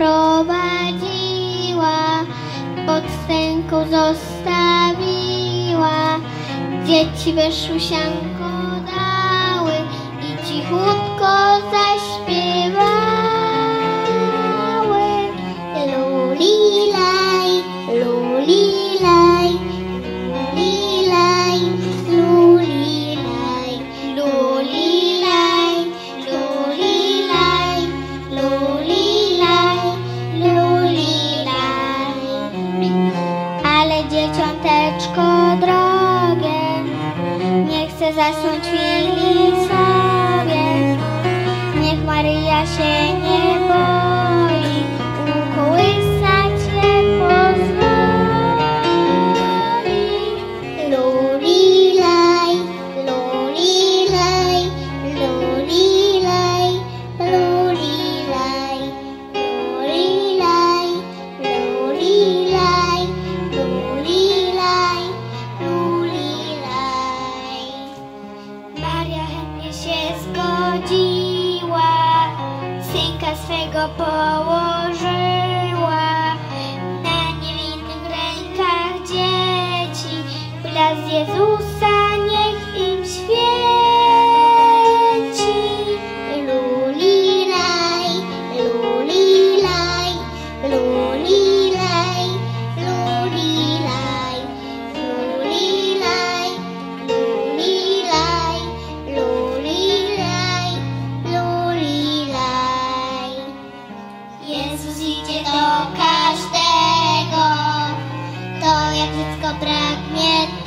zaprowadziła, pod stęką zostawiła. Dzieci wyszły sianko dały i cichutko zaśpiewały. Lulilaj, lulilaj, zasnąć chwili sobie. Niech Maryja się nie boi, zgodziła, synka swego położyła na niewinnych rękach dzieci. Blask Jezusa wszystko pragnie